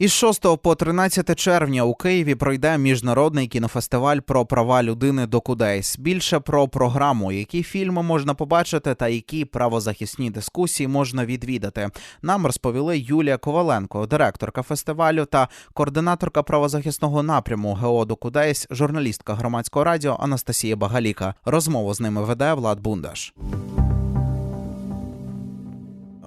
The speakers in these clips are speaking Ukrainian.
Із 6 по 13 червня у Києві пройде міжнародний кінофестиваль про права людини Докудейс. Більше про програму, які фільми можна побачити, та які правозахисні дискусії можна відвідати. Нам розповіли Юлія Коваленко, директорка фестивалю та координаторка правозахисного напряму ГО Докудейс, журналістка громадського радіо Анастасія Багаліка. Розмову з ними веде Влад Бундаш.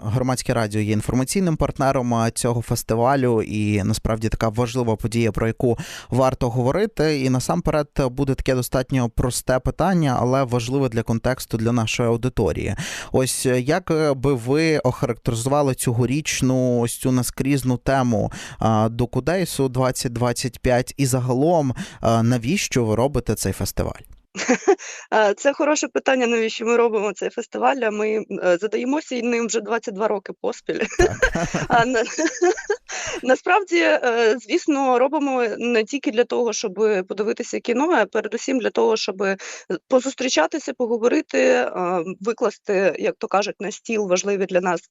Громадське радіо є інформаційним партнером цього фестивалю, і насправді така важлива подія, про яку варто говорити. І насамперед буде таке достатньо просте питання, але важливе для контексту для нашої аудиторії. Ось е, як би ви охарактеризували цьогорічну ось цю наскрізну тему а, Докудейсу 2025 і загалом навіщо ви робите цей фестиваль? Е, Це хороше питання, навіщо ми робимо цей фестиваль. а Ми е, задаємося ним вже 22 роки поспіль. А на- Насправді, е, звісно, робимо не тільки для того, щоб подивитися кіно, а передусім для того, щоб позустрічатися, поговорити, викласти, як то кажуть, на стіл важливі для нас.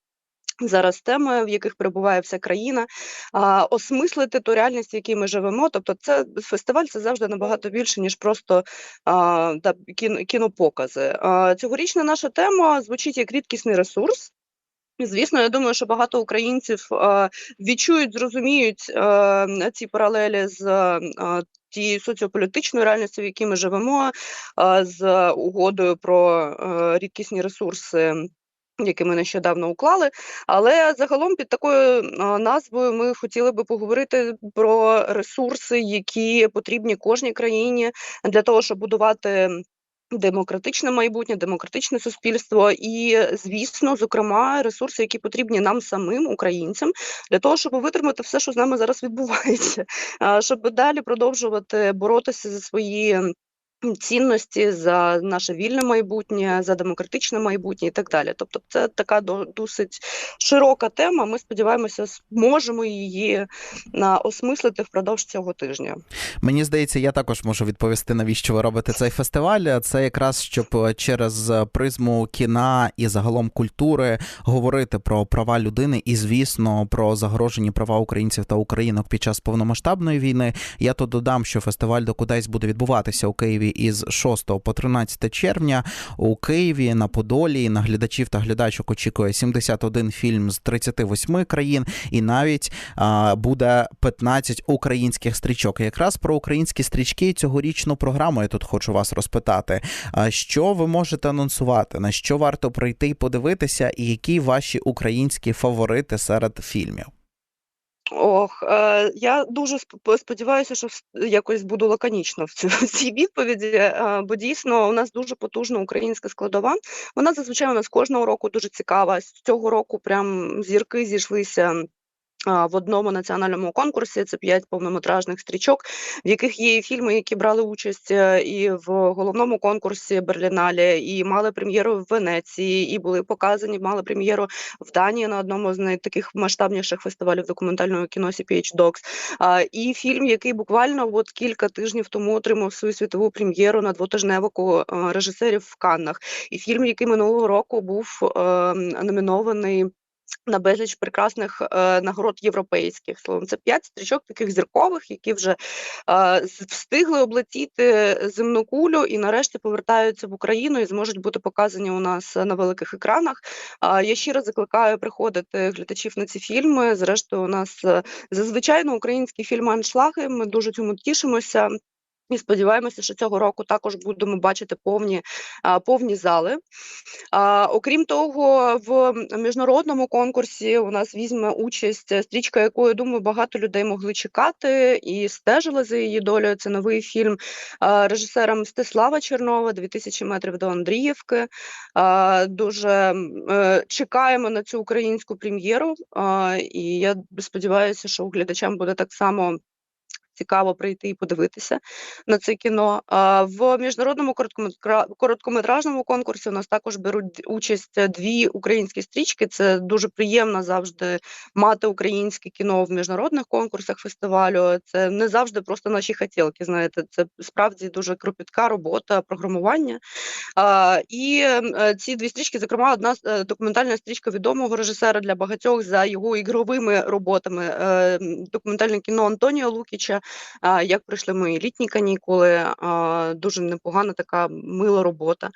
Зараз теми, в яких перебуває вся країна, а, осмислити ту реальність, в якій ми живемо. Тобто, це фестиваль це завжди набагато більше, ніж просто а, та, кіно, кінопокази. А, цьогорічна наша тема звучить як рідкісний ресурс. Звісно, я думаю, що багато українців е, відчують, зрозуміють е, ці паралелі з е, тією соціополітичною реальністю, в якій ми живемо, з угодою про рідкісні ресурси. Які ми нещодавно уклали, але загалом під такою назвою ми хотіли би поговорити про ресурси, які потрібні кожній країні для того, щоб будувати демократичне майбутнє, демократичне суспільство, і звісно, зокрема, ресурси, які потрібні нам самим, українцям, для того, щоб витримати все, що з нами зараз відбувається, щоб далі продовжувати боротися за свої. Цінності за наше вільне майбутнє, за демократичне майбутнє і так далі. Тобто, це така до- досить широка тема. Ми сподіваємося, зможемо її осмислити впродовж цього тижня. Мені здається, я також можу відповісти, навіщо ви робите цей фестиваль. Це якраз щоб е, через призму кіна і загалом культури говорити про права людини і, звісно, про загрожені права українців та українок під час повномасштабної війни. Я то додам, що фестиваль Докудайс буде відбуватися у Києві із 6 по 13 червня. У Києві на Подолі на глядачів та глядачок очікує 71 фільм з 38 країн, і навіть а, буде 15 українських стрічок. І якраз про українські стрічки цьогорічну програму я тут хочу вас розпитати. А що ви можете анонсувати? На що варто прийти і подивитися, і які ваші українські фаворити серед фільмів? Ох, е, я дуже сп- сподіваюся, що якось буду лаконічно в цій відповіді, е, бо дійсно у нас дуже потужна українська складова. Вона зазвичай у нас кожного року дуже цікава. З цього року прям зірки зійшлися. В одному національному конкурсі це п'ять повнометражних стрічок, в яких є фільми, які брали участь е, і в головному конкурсі Берлінале, і мали прем'єру в Венеції, і були показані, мали прем'єру в Данії на одному з найтаких масштабніших фестивалів документального кіно CPH Docs. І фільм, який буквально от кілька тижнів тому отримав свою світову прем'єру на двотижневику е, режисерів в Каннах. І фільм, який минулого року був е, номінований. На безліч прекрасних е, нагород європейських словом, це п'ять стрічок таких зіркових, які вже е, встигли облетіти земну кулю і нарешті повертаються в Україну і зможуть бути показані у нас на великих екранах. А я щиро закликаю приходити глядачів на ці фільми. Зрештою, у нас е, зазвичай на українські фільми аншлаги. Ми дуже цьому тішимося. І сподіваємося, що цього року також будемо бачити повні, повні зали. Окрім того, в міжнародному конкурсі у нас візьме участь стрічка, яку, я думаю, багато людей могли чекати і стежили за її долею. Це новий фільм режисера Мстислава Чернова «2000 метрів до Андріївки. Дуже е, чекаємо на цю українську прем'єру. І я сподіваюся, що глядачам буде так само цікаво прийти і подивитися на це кіно. В міжнародному короткометражному конкурсі у нас також беруть участь дві українські стрічки. Це дуже приємно завжди мати українське кіно в міжнародних конкурсах фестивалю. Це не завжди просто наші хотілки. Знаєте, це справді дуже кропітка робота програмування. І ці дві стрічки, зокрема, одна е, документальна стрічка відомого режисера для багатьох за його ігровими роботами. Е, документальне кіно Антоніо Лукіча. Як пройшли мої літні канікули, дуже непогана така мила робота.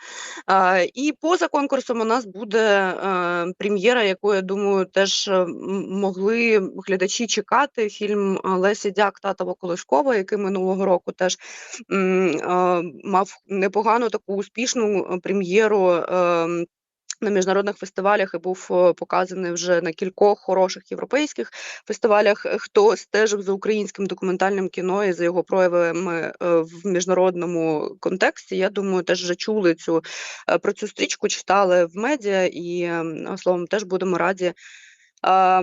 І поза конкурсом у нас буде прем'єра, яку я думаю, теж могли глядачі чекати. Фільм Лесі Дяк Татова Колискова, який минулого року теж мав непогану таку успішну прем'єру. На міжнародних фестивалях і був е, показаний вже на кількох хороших європейських фестивалях. Хто стежив за українським документальним кіно і за його проявами е, в міжнародному контексті? Я думаю, теж вже чули цю е, про цю стрічку, читали в медіа і ем, словом теж будемо раді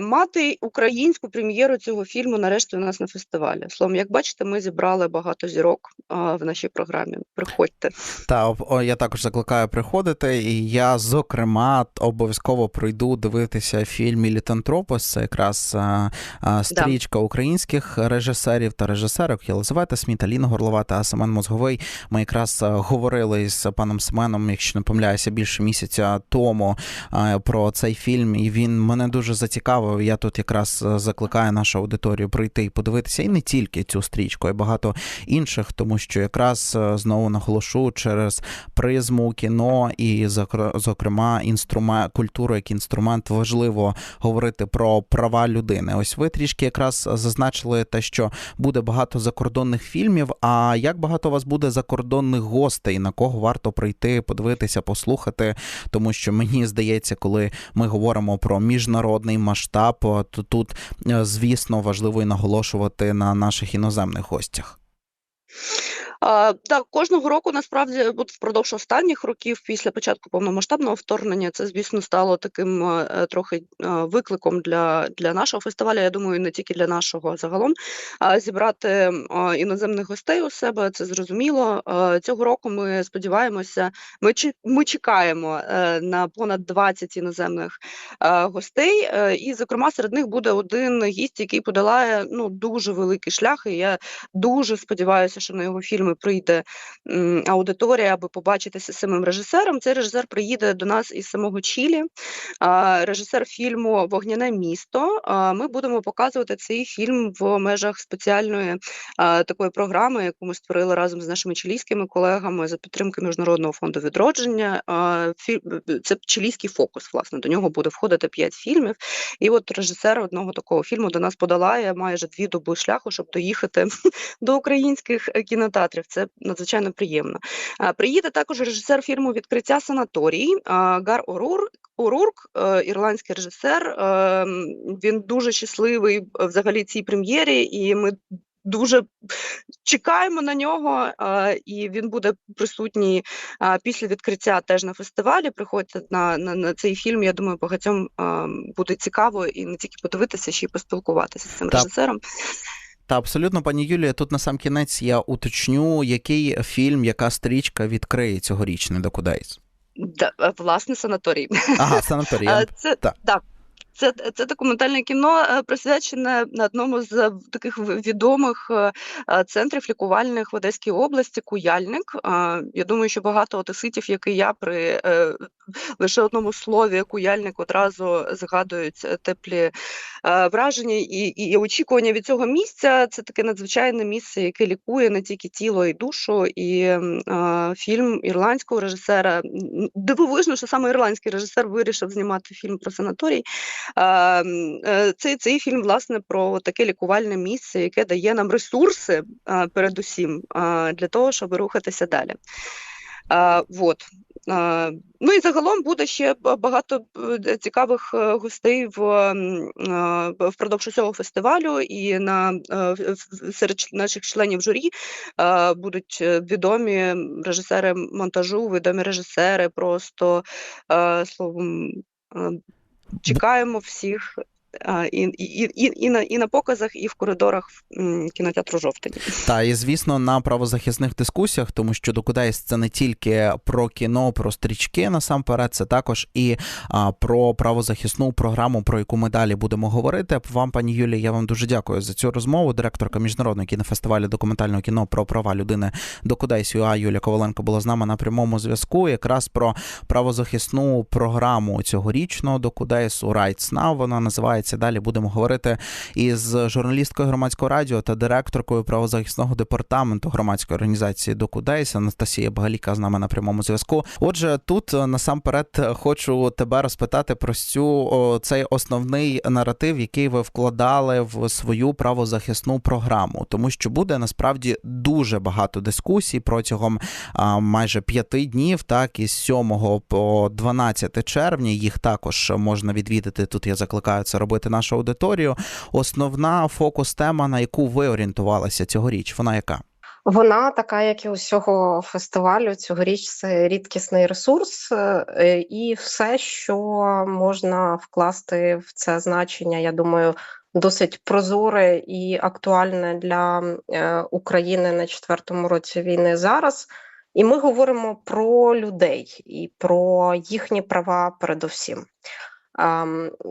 Мати українську прем'єру цього фільму нарешті у нас на фестивалі. Словом, як бачите, ми зібрали багато зірок в нашій програмі. Приходьте. Та я також закликаю приходити. І я, зокрема, обов'язково пройду дивитися фільм Мілітантропос. Це якраз стрічка да. українських режисерів та режисерок Єлизавета Сміт, Аліна Горлова та Семен Мозговий. Ми якраз говорили з паном Семеном, якщо не помиляюся, більше місяця тому про цей фільм, і він мене дуже зацікавив. Я тут якраз е, закликаю нашу аудиторію прийти і подивитися і не тільки цю стрічку, а й багато інших, тому що якраз е, знову наголошу через призму кіно і зокрема інструмент культуру як інструмент важливо говорити про права людини. Ось ви трішки якраз зазначили те, що буде багато закордонних фільмів. А як багато у вас буде закордонних гостей, на кого варто прийти, подивитися, послухати, тому що мені здається, коли ми говоримо про міжнародний міжнародний масштаб, то тут, е, звісно, важливо і наголошувати на наших іноземних гостях. Так, кожного року насправді впродовж останніх років, після початку повномасштабного вторгнення, це звісно стало таким е, трохи е, викликом для для нашого фестивалю. Я думаю, не тільки для нашого загалом. Зібрати іноземних гостей у себе це зрозуміло. Цього року ми сподіваємося, ми ми чекаємо е, на понад 20 іноземних гостей, і, зокрема, серед них буде один гість, який подолає ну дуже великий шлях. І я дуже сподіваюся, що на його фільми прийде аудиторія, аби побачитися з самим режисером. Цей режисер приїде до нас із самого Чилі, режисер фільму Вогняне місто. Ми будемо показувати цей фільм в межах спеціальної такої програми, яку ми створили разом з нашими чилійськими колегами за підтримки Міжнародного фонду відродження. Це чилійський фокус. Власне до нього буде входити п'ять фільмів. І от режисер одного такого фільму до нас подолає майже дві доби шляху, щоб доїхати до українських кінотеатрів кадрів. Це надзвичайно приємно. Приїде також режисер фільму Відкриття санаторій Гар Орур. Урурк, е, ірландський режисер, е, він дуже щасливий е, взагалі цій прем'єрі, і ми дуже чекаємо на нього. І він буде присутній після відкриття теж на фестивалі. Приходьте на на, на цей фільм. Я думаю, багатьом буде цікаво і не тільки подивитися, ще й поспілкуватися з цим так. режисером. Та абсолютно, пані Юлія, тут на сам кінець я уточню, який фільм, яка стрічка відкриє цьогорічний Докудейс? Да, Власне, санаторій. Ага, санаторій. Це так. так. Це це документальне кіно е, присвячене на одному з таких відомих е, е, центрів лікувальних в Одеській області Куяльник. Я думаю, що багато одеситів, як і я, при лише одному слові Куяльник одразу згадують теплі враження і і очікування від цього місця. Це таке надзвичайне місце, яке лікує не тільки тіло і душу. І фільм ірландського режисера дивовижно, що саме ірландський режисер вирішив знімати фільм про санаторій. Е, цей цей фільм власне про таке лікувальне місце, яке дає нам ресурси, передусім, для того, щоб рухатися далі. Вот. Ну і загалом буде ще багато е, цікавих е, гостей в впродовж цього фестивалю, і на серед наших членів журі будуть відомі режисери монтажу, відомі режисери, просто словом. Чекаємо всіх і, і, і, і, на, і на показах, і в коридорах кінотеатру жовтень. Та і звісно на правозахисних дискусіях, тому що Докудейс це не тільки про кіно, про стрічки насамперед, це також і а, про правозахисну програму, про яку ми далі будемо говорити. Вам, пані Юлія, я вам дуже дякую за цю розмову. Директорка міжнародного кінофестивалю документального кіно про права людини Докудейс ЮА Юлія Коваленко була з нами на прямому зв'язку. Якраз про правозахисну програму цьогорічного Rights Now, Вона називається. Далі будемо говорити із журналісткою громадського радіо та директоркою правозахисного департаменту громадської організації Докудейс Анастасія Багаліка з нами на прямому зв'язку. Отже, тут насамперед хочу тебе розпитати про цю цей основний наратив, який ви вкладали в свою правозахисну програму, тому що буде насправді дуже багато дискусій протягом а, майже п'яти днів, так із 7 по 12 червня. Їх також можна відвідати. Тут я закликаю це робити нашу аудиторію. Основна фокус тема, на яку ви орієнтувалися цьогоріч, вона яка? Вона така, як і усього фестивалю, цьогоріч це рідкісний ресурс, е, і все, що можна вкласти в це значення, я думаю, досить прозоре і актуальне для е, України на четвертому році війни зараз. І ми говоримо про людей і про їхні права передусім.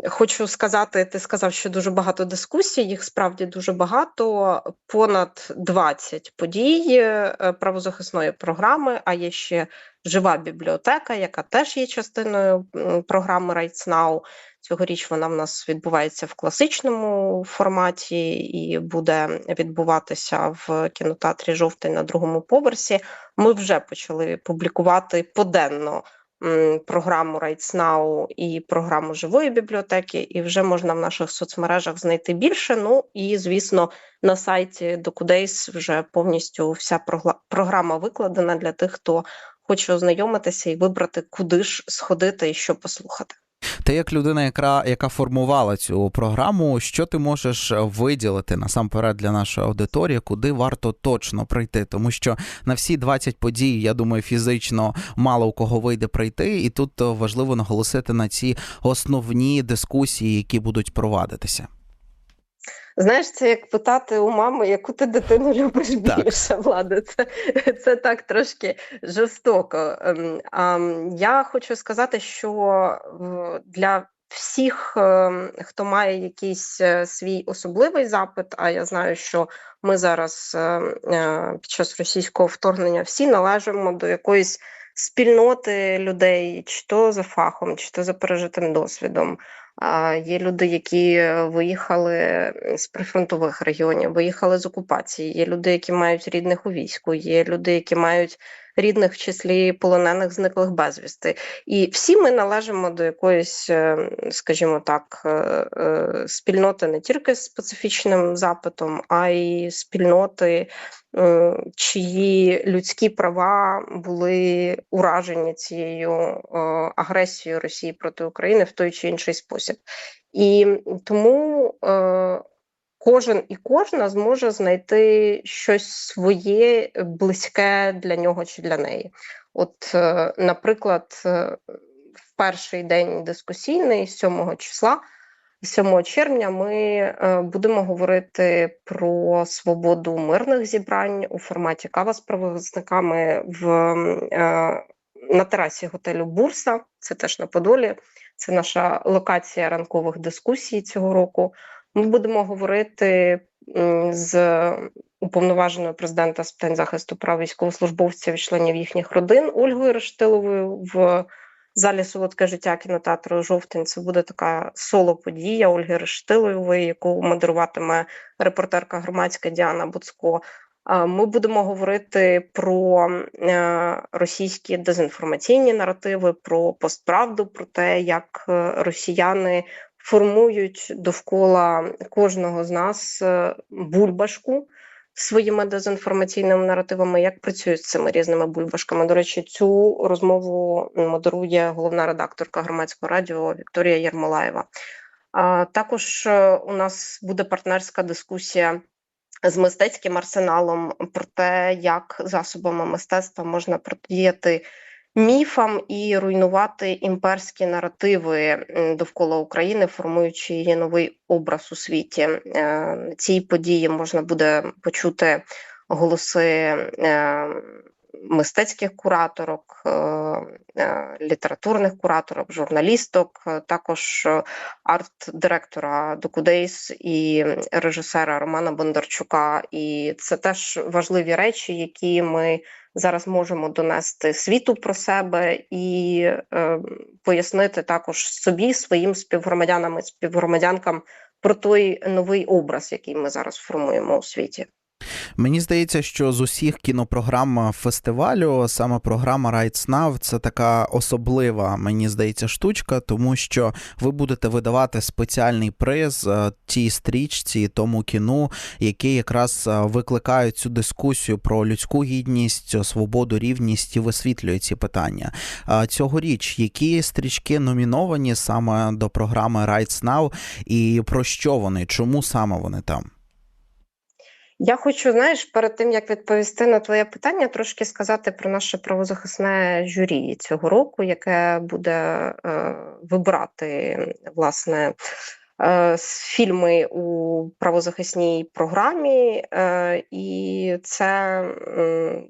Хочу сказати, ти сказав, що дуже багато дискусій, їх справді дуже багато, понад 20 подій е, правозахисної програми. А є ще жива бібліотека, яка теж є частиною програми Rights Now. Цьогоріч вона в нас відбувається в класичному форматі і буде відбуватися в кінотеатрі жовтень на другому поверсі. Ми вже почали публікувати поденно програму Rights Now і програму живої бібліотеки, і вже можна в наших соцмережах знайти більше. Ну і звісно, на сайті Докудейс вже повністю вся програма викладена для тих, хто хоче ознайомитися і вибрати, куди ж сходити і що послухати. Ти як людина, яка яка формувала цю програму, що ти можеш виділити насамперед для нашої аудиторії, куди варто точно прийти? Тому що на всі 20 подій, я думаю, фізично мало у кого вийде прийти, і тут важливо наголосити на ці основні дискусії, які будуть провадитися. Знаєш, це як питати у мами, яку ти дитину любиш більше, влада. Це це так трошки жорстоко. Ем, а я хочу сказати, що для всіх, ем, хто має якийсь е, свій особливий запит, а я знаю, що ми зараз ем, е, під час російського вторгнення всі належимо до якоїсь спільноти людей, чи то за фахом, чи то за пережитим досвідом. Є люди, які виїхали з прифронтових регіонів, виїхали з окупації. Є люди, які мають рідних у війську, є люди, які мають рідних в числі полонених, зниклих безвісти. І всі ми належимо до якоїсь, е, скажімо так, е, е, спільноти не тільки з специфічним запитом, а й спільноти, чиї людські права були уражені цією агресією Росії проти України в той чи інший спосіб. І тому кожен і кожна зможе знайти щось своє близьке для нього чи для неї. От, е, наприклад, е, в перший день дискусійний, 7 числа, 7 червня, ми е, будемо говорити про свободу мирних зібрань у форматі кава з правозахисниками в на терасі готелю Бурса. Це теж на Подолі. Це наша локація ранкових дискусій цього року. Ми будемо говорити з уповноваженою президента з питань захисту прав військовослужбовців, членів їхніх родин Ольгою Рештиловою в залі Солодке життя кінотеатру Жовтень. Це буде така соло-подія Ольги Рештилової, яку модеруватиме репортерка громадська Діана Буцко. Ми будемо говорити про е, російські дезінформаційні наративи, про постправду, про те, як е, росіяни формують довкола кожного з нас е, бульбашку своїми дезінформаційними наративами, як працюють з цими різними бульбашками. До речі, цю розмову модерує головна редакторка громадського радіо Вікторія Єрмолаєва. А також е, у нас буде партнерська дискусія. З мистецьким арсеналом про те, як засобами мистецтва можна протидіяти міфам і руйнувати імперські наративи довкола України, формуючи її новий образ у світі. Е, цій події можна буде почути голоси е, мистецьких кураторок, літературних кураторок, журналісток, також арт-директора Докудейс і режисера Романа Бондарчука. І це теж важливі речі, які ми зараз можемо донести світу про себе і е, пояснити також собі, своїм співгромадянам і співгромадянкам про той новий образ, який ми зараз формуємо у світі. Мені здається, що з усіх кінопрограм фестивалю саме програма Rights Now – це така особлива, мені здається, штучка, тому що ви будете видавати спеціальний приз е, тій стрічці, тому кіну, які якраз е, викликають цю дискусію про людську гідність, свободу, рівність і висвітлює ці питання. Цьогоріч, які стрічки номіновані саме до програми Rights Now і про що вони? Чому саме вони там? Я хочу, знаєш, перед тим як відповісти на твоє питання, трошки сказати про наше правозахисне журі цього року, яке буде е, вибирати власне е, фільми у правозахисній програмі, е, і це е,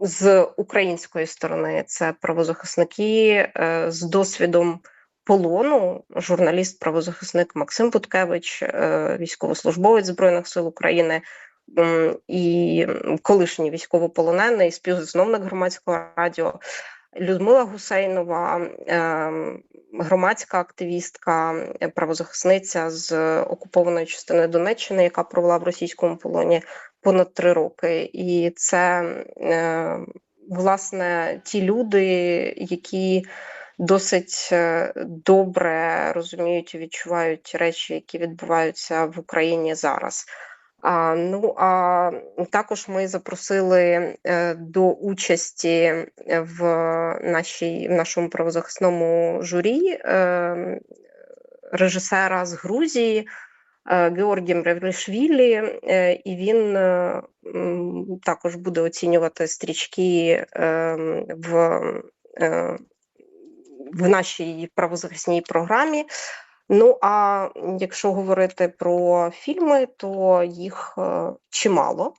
з української сторони це правозахисники е, з досвідом полону журналіст-правозахисник Максим Буткевич, е, військовослужбовець Збройних сил України і колишній військовополонений співзасновник громадського радіо. Людмила Гусейнова, е, громадська активістка, правозахисниця з окупованої частини Донеччини, яка провела в російському полоні понад три роки, і це е, власне ті люди, які досить е, добре розуміють і відчувають речі, які відбуваються в Україні зараз. А, Ну а також ми запросили е, до участі в нашій в нашому правозахисному журі е, режисера з Грузії е, Георгія Мревлішвілі, е, і він також буде оцінювати стрічки е, в в нашій правозахисній програмі. Ну а якщо говорити про фільми, то їх е, чимало.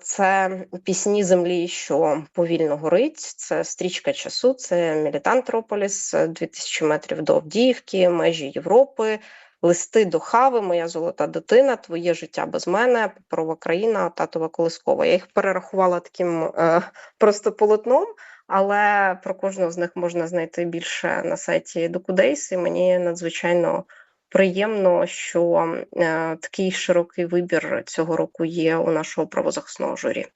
Це пісні землі, що повільно горить. Це стрічка часу, це Мілітантрополіс, 2000 метрів до Авдіївки, межі Європи, листи до Хави, моя золота дитина, твоє життя без мене, паперова країна, татова колискова. Я їх перерахувала таким е, просто полотном але про кожного з них можна знайти більше на сайті Докудейс, і мені надзвичайно приємно, що е, такий широкий вибір цього року є у нашого правозахисного журі.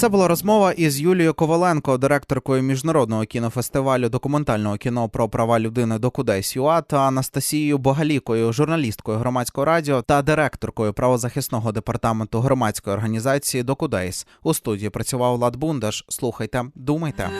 Це була розмова із Юлією Коваленко, директоркою міжнародного кінофестивалю документального кіно про права людини Докудейс ЮА та Анастасією Богалікою, журналісткою громадського радіо та директоркою правозахисного департаменту громадської організації Докудейс. У студії працював Влад Бундаш. Слухайте, думайте.